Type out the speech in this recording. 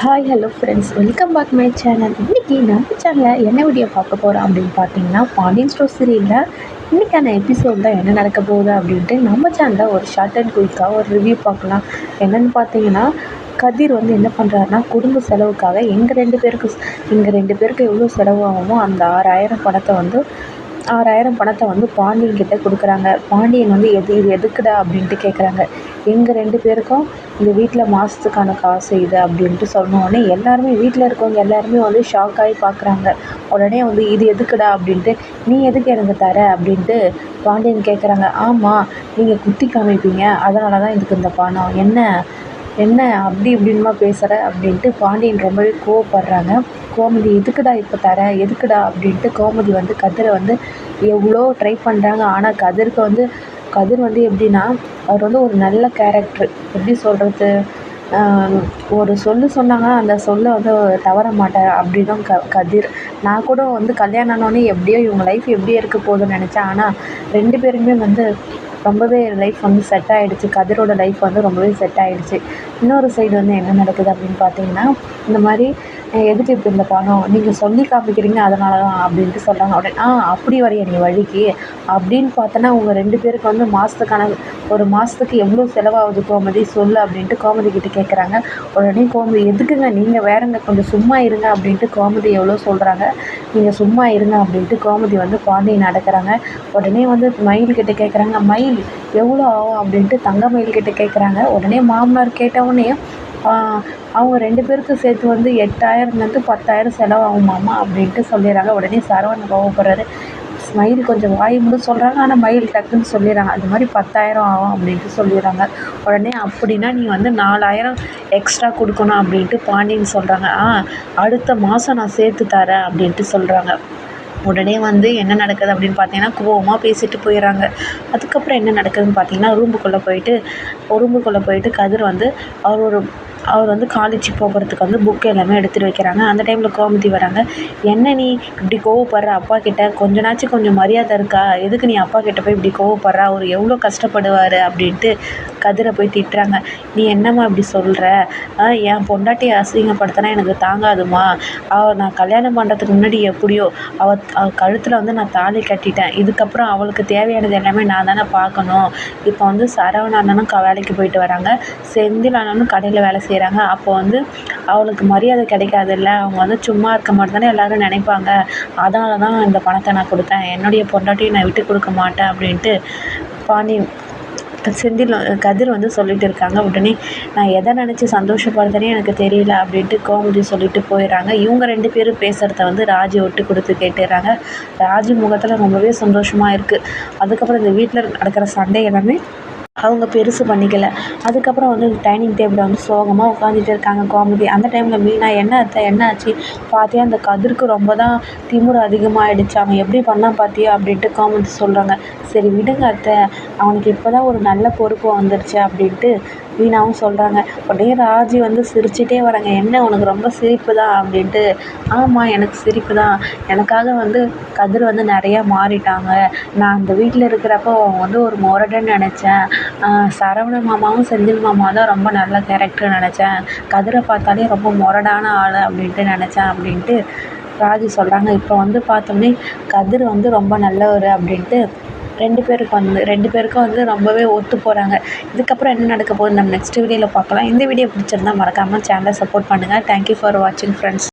Hi hello friends welcome back my channel இன்றைக்கி நம்ம சேனலில் என்ன வீடியோ பார்க்க போகிறோம் அப்படின்னு பார்த்தீங்கன்னா பாண்டியன் ஸ்டோர் சீரியலில் இன்றைக்கான எபிசோடில் என்ன நடக்க போகுது அப்படின்ட்டு நம்ம சேனலில் ஒரு ஷார்ட் அண்ட் குயிக்காக ஒரு ரிவ்யூ பார்க்கலாம். என்னென்னு பார்த்தீங்கன்னா கதிர் வந்து என்ன பண்ணுறாருனா குடும்ப செலவுக்காக எங்கள் ரெண்டு பேருக்கு எங்கள் ரெண்டு பேருக்கு எவ்வளோ செலவாகுமோ அந்த ஆறாயிரம் பணத்தை வந்து ஆறாயிரம் பணத்தை வந்து பாண்டியன் கிட்ட கொடுக்குறாங்க. பாண்டியன் வந்து எது இது எதுக்குடா? அப்படின்ட்டு கேட்குறாங்க எங்கள் ரெண்டு பேருக்கும் இந்த வீட்டில் மாதத்துக்கான காசு இது அப்படின்ட்டு சொன்ன உடனே எல்லாருமே வீட்டில் இருக்கவங்க எல்லாருமே வந்து ஷாக் ஆகி பார்க்குறாங்க உடனே வந்து இது எதுக்குடா? அப்படின்ட்டு நீ எதுக்கு எனக்கு தர? அப்படின்ட்டு பாண்டியன் கேட்குறாங்க ஆமாம் நீங்கள் குத்தி காமிப்பீங்க. அதனால தான் இதுக்கு இந்த பணம். என்ன? என்ன அப்படி இப்படின்மா பேசுகிற அப்படின்ட்டு பாண்டியன் ரொம்பவே கோவப்படுறாங்க. கோமதி எதுக்குடா இப்போ தர? எதுக்குடா? அப்படின்ட்டு கோமதி வந்து கதிரை வந்து எவ்வளோ ட்ரை பண்ணுறாங்க ஆனால் கதிருக்கு வந்து கதிர் வந்து எப்படின்னா அவர் வந்து ஒரு நல்ல கேரக்டர் எப்படி சொல்கிறது ஒரு சொல்லு சொன்னாங்கன்னா அந்த சொல்லை வந்து தவற மாட்டார். அப்படி தான் க கதிர். நான் கூட வந்து கல்யாணம் ஆனோடனே எப்படியோ இவங்க லைஃப் எப்படியோ இருக்க போகுதுன்னு நினச்சேன். ஆனால் ரெண்டு பேருமே வந்து ரொம்பவே லைஃப் வந்து செட் ஆகிடுச்சு கதிரோட லைஃப் வந்து ரொம்பவே செட் ஆகிடுச்சு இன்னொரு சைடு வந்து என்ன நடக்குது அப்படின்னு பார்த்தீங்கன்னா இந்த மாதிரி எதுக்கு இப்போ இந்த பணம்? நீங்கள் சொல்லி காமிக்கிறீங்க அதனால தான் அப்படின்ட்டு சொல்கிறாங்க அப்படின்னு ஆ அப்படி வரைய நீ வழிக்கு. அப்படின்னு பார்த்தோன்னா உங்கள் ரெண்டு பேருக்கு வந்து மாதத்துக்கான ஒரு மாதத்துக்கு எவ்வளோ செலவாகுது கோமதி? சொல்லு அப்படின்ட்டு கோமதி கிட்ட கேட்குறாங்க உடனே கோமதி எதுக்குங்க? நீங்கள் வேறங்க கொஞ்சம் சும்மா இருங்க அப்படின்ட்டு கோமதி எவ்வளோ சொல்கிறாங்க நீங்கள் சும்மா இருங்க அப்படின்ட்டு கோமதி வந்து பாண்டியை நடக்கிறாங்க. உடனே வந்து மயில் கிட்ட கேட்குறாங்க மயில் எவ்வளோ ஆகும்? அப்படின்ட்டு தங்க மயில் கிட்ட கேட்குறாங்க உடனே மாமனார் கேட்டவுடனே அவங்க ரெண்டு பேருக்கும் சேர்த்து வந்து எட்டாயிரம்லேருந்து பத்தாயிரம் செலவாகும் மாமா அப்படின்ட்டு சொல்லிடுறாங்க. உடனே சரவணன் கோவப்படுறாரு. மயில் கொஞ்சம் வாய் மூட சொல்கிறாங்க ஆனால் மயில் டக்குன்னு சொல்லிடுறாங்க. அது மாதிரி பத்தாயிரம் ஆகும் அப்படின்ட்டு சொல்லிடுறாங்க. உடனே அப்படின்னா நீ வந்து நாலாயிரம் எக்ஸ்ட்ரா கொடுக்கணும் அப்படின்ட்டு பாண்டியன் சொல்கிறாங்க ஆ அடுத்த மாதம் நான் சேர்த்து தரேன் அப்படின்ட்டு சொல்கிறாங்க உடனே வந்து என்ன நடக்குது அப்படின்னு பார்த்தீங்கன்னா கோவமாக பேசிட்டு போயிடுறாங்க. அதுக்கப்புறம் என்ன நடக்குதுன்னு பார்த்தீங்கன்னா ரூமுக்குள்ளே போயிட்டு ரூமுக்குள்ளே போயிட்டு கதிர் வந்து அவர் ஒரு அவர் வந்து காலேஜ் போகிறதுக்கு வந்து புக் எல்லாமே எடுத்துகிட்டு வைக்கிறாங்க. அந்த டைமில் கோமதி வராங்க. என்ன நீ இப்படி கோவப்படுற? அப்பா கிட்ட கொஞ்ச கொஞ்சம் மரியாதை இருக்கா? எதுக்கு நீ அப்பா கிட்ட போய் இப்படி கோவப்படுற? அவர் எவ்வளோ கஷ்டப்படுவார்? அப்படின்ட்டு கதிரை போய் திட்டுறாங்க. நீ என்னம்மா இப்படி சொல்கிற என் பொண்டாட்டி அசிங்கப்படுத்தினா எனக்கு தாங்காதுமா அவள் நான் கல்யாணம் பண்ணுறதுக்கு முன்னாடி எப்படியோ அவள் அவள் கழுத்தில் வந்து நான் தாலி கட்டிட்டேன். இதுக்கப்புறம் அவளுக்கு தேவையானது எல்லாமே நான் தானே பார்க்கணும். இப்போ வந்து சரவண அண்ணனும் க வேலைக்கு போயிட்டு வராங்க. செந்தில் அண்ணனும் கடையில் வேலை செய்கிறாங்க அப்போ வந்து அவளுக்கு மரியாதை கிடைக்காதுல்ல. அவங்க வந்து சும்மா இருக்க மாதிரி தானே எல்லோரும் நினைப்பாங்க. அதனால தான் இந்த பணத்தை நான் கொடுத்தேன். என்னுடைய பொண்டாட்டியும் நான் விட்டு கொடுக்க மாட்டேன் அப்படின்ட்டு பாண்டி செந்தில் கதிர் வந்து சொல்லிட்டு இருக்காங்க. உடனே நான் எதை நினச்சி சந்தோஷப்படுறதுனே எனக்கு தெரியல அப்படின்ட்டு கோமதி சொல்லிட்டு போயிடுறாங்க. இவங்க ரெண்டு பேரும் பேசுகிறத வந்து ராஜி விட்டு கொடுத்து கேட்டுடுறாங்க. ராஜி முகத்தில் ரொம்பவே சந்தோஷமாக இருக்குது அதுக்கப்புறம் இந்த வீட்டில் நடக்கிற சண்டை எல்லாமே அவங்க பெருசு பண்ணிக்கல. அதுக்கப்புறம் வந்து டைனிங் டேபிளில் வந்து சோகமாக உட்காந்துட்டு இருக்காங்க கோமதி. அந்த டைமில் மீனா என்ன அத்தை என்ன ஆச்சு? பார்த்தியா அந்த கதிருக்கு ரொம்ப தான் திமிரு அதிகமாகிடுச்சு அவன் எப்படி பண்ணான் பார்த்தியா அப்படின்ட்டு கோமதி சொல்கிறாங்க சரி விடுங்க அத்தை. அவனுக்கு இப்போ தான் ஒரு நல்ல பொறுப்பு வந்துடுச்சு அப்படின்ட்டு வீணாவும் சொல்கிறாங்க உடனே ராஜி வந்து சிரிச்சிட்டே வராங்க. என்ன உனக்கு ரொம்ப சிரிப்பு தான் அப்படின்ட்டு. ஆமாம் எனக்கு சிரிப்பு தான் எனக்காக வந்து கதிர் வந்து நிறையா மாறிட்டாங்க. நான் அந்த வீட்டில் இருக்கிறப்போ அவன் வந்து ஒரு முரடன்னு நினச்சேன். சரவண மாமாவும் செந்தில் மாமா தான் ரொம்ப நல்ல கேரக்டர் நினச்சேன். கதிரை பார்த்தாலே ரொம்ப முரடான ஆள் அப்படின்ட்டு நினச்சேன் அப்படின்ட்டு ராஜி சொல்கிறாங்க இப்போ வந்து பார்த்தோன்னே கதிர் வந்து ரொம்ப நல்லவர் அப்படின்ட்டு ரெண்டு பேருக்கு வந்து ரெண்டு பேருக்கும் வந்து ரொம்பவே ஒத்து போகிறாங்க இதுக்கப்புறம் என்ன நடக்க போகுது நம்ம நெக்ஸ்ட் வீடியோவில் பார்க்கலாம். இந்த வீடியோ பிடிச்சிருந்தா மறக்காமல் சேனலை சப்போர்ட் பண்ணுங்கள் தேங்க்யூ ஃபார் வாட்சிங் ஃப்ரெண்ட்ஸ்